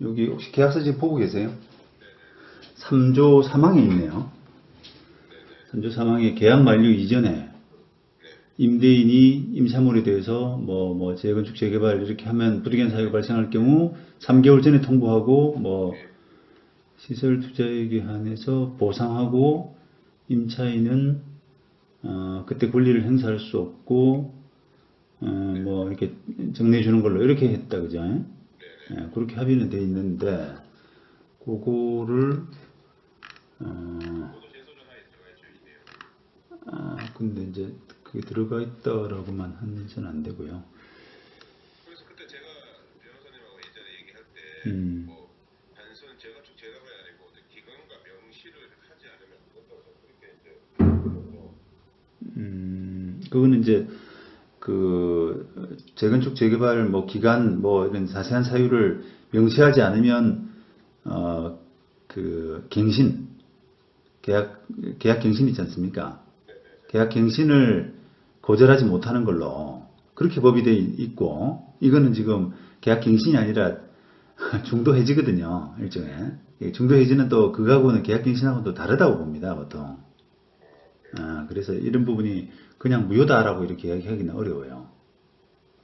여기 혹시 계약서 지금 보고 계세요? 3조 3항에 있네요. 3조 3항에 계약 만료 이전에 임대인이 임차물에 대해서 뭐, 뭐, 재건축, 재개발 이렇게 하면 불이익한 사유가 발생할 경우 3개월 전에 통보하고 뭐, 시설 투자액에 한해서 보상하고 임차인은 어, 그때 권리를 행사할 수 없고 어, 뭐 이렇게 정리해 주는 걸로 이렇게 했다 그죠? 예, 그렇게 합의는 돼 있는데 그거를 어, 아 근데 이제 그게 들어가 있다라고만 하면서는 안 되고요. 그래서 그때 제가 변호사님하고 예전에 얘기할 때 음. 뭐 단순 명시를 하지 않으면 그렇게 이제 음, 그거는 이제 그 재건축 재개발 뭐 기간 뭐 이런 자세한 사유를 명시하지 않으면 어 그 갱신 계약 계약 갱신 있지 않습니까? 계약 갱신을 거절하지 못하는 걸로 그렇게 법이 돼 있고 이거는 지금 계약 갱신이 아니라 중도 해지거든요 일종의 예, 중도 해지는 또 그거하고는 계약 갱신하고는 또 다르다고 봅니다 보통. 아, 그래서 이런 부분이 그냥 무효다라고 이렇게 이야기하기는 어려워요.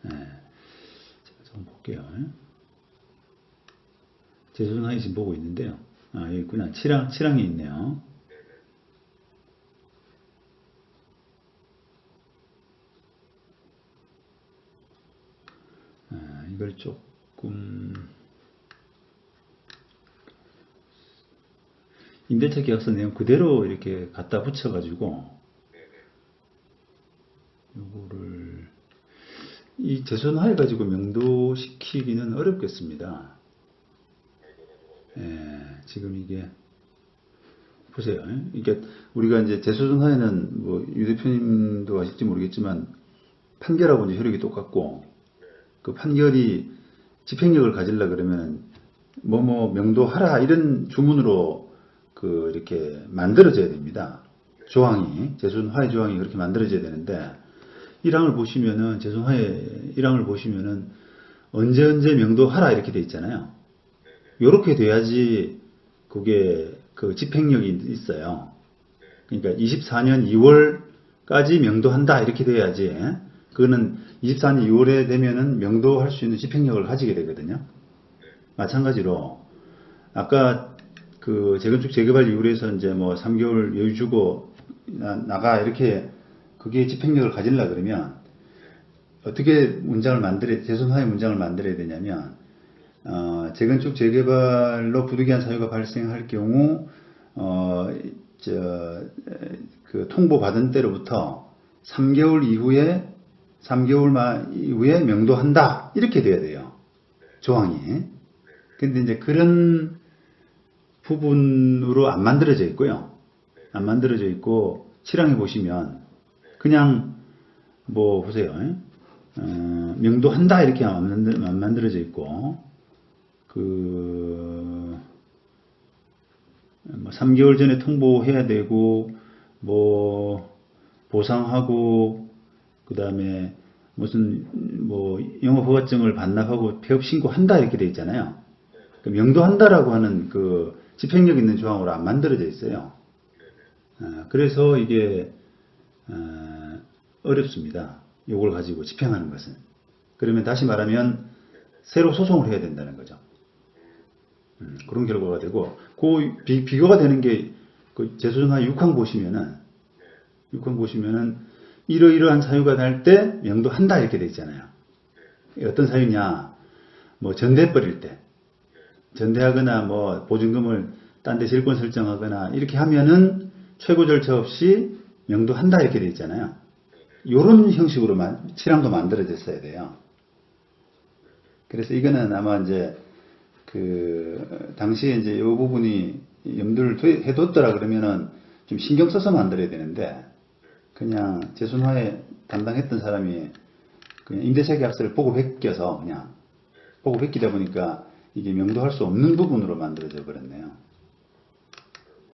예. 좀 볼게요. 제조선하이 지금 보고 있는데요. 아, 여기 있구나. 7항, 7항에 있네요. 아, 이걸 조금 임대차 계약서 내용 그대로 이렇게 갖다 붙여가지고 요거를 이 재선화해 가지고 명도시키기는 어렵겠습니다. 예, 지금 이게 보세요. 이게 우리가 이제 재소선화에는 뭐 유 대표님도 아실지 모르겠지만 판결하고 이제 효력이 똑같고 그 판결이 집행력을 가지려 그러면 뭐뭐 명도하라 이런 주문으로 그 이렇게 만들어져야 됩니다. 조항이 재순화의 조항이 그렇게 만들어져야 되는데 1항을 보시면은 재순화의 1항을 보시면은 언제 언제 명도하라 이렇게 돼 있잖아요. 요렇게 돼야지 그게 그 집행력이 있어요. 그러니까 24년 2월까지 명도한다 이렇게 돼야지 예? 그거는 24년 2월에 되면은 명도할 수 있는 집행력을 가지게 되거든요. 마찬가지로 아까 그 재건축 재개발 이후로 해서 이제 뭐 3개월 여유 주고 나, 나가 이렇게 그게 집행력을 가지려 그러면 어떻게 문장을 만들어 재선화의 문장을 만들어야 되냐면 어, 재건축 재개발로 부득이한 사유가 발생할 경우 어, 어저 그 통보 받은 때로부터 3개월 이후에 3개월 만 이후에 명도한다 이렇게 돼야 돼요 조항이. 근데 이제 그런 부분으로 안 만들어져 있고요. 안 만들어져 있고 7항에 보시면 그냥 뭐 보세요. 어, 명도한다 이렇게 안, 만들, 안 만들어져 있고 그뭐 3개월 전에 통보해야 되고 뭐 보상하고 그 다음에 무슨 뭐 영업 허가증을 반납하고 폐업 신고한다 이렇게 돼 있잖아요. 그 명도한다라고 하는 그 집행력 있는 조항으로 안 만들어져 있어요. 아, 그래서 이게 아, 어렵습니다. 이걸 가지고 집행하는 것은. 그러면 다시 말하면 새로 소송을 해야 된다는 거죠. 음, 그런 결과가 되고 그 비, 비교가 되는 게그 재소정화 6항 보시면은 6항 보시면은 이러이러한 사유가 날 때 명도한다 이렇게 돼 있잖아요. 어떤 사유냐? 뭐 전대 버릴 때 전대하거나 뭐 보증금을 딴데 실권 설정하거나 이렇게 하면은 최고 절차 없이 명도한다 이렇게 돼 있잖아요. 요런 형식으로 만, 7항도 만들어졌어야 돼요. 그래서 이거는 아마 이제 그 당시에 이제 이 부분이 염두를 둬- 해뒀더라 그러면은 좀 신경 써서 만들어야 되는데 그냥 재순화에 담당했던 사람이 그냥 임대차 계약서를 보고 베껴서 그냥 보고 베끼다 보니까 이게 명도할 수 없는 부분으로 만들어져 버렸네요.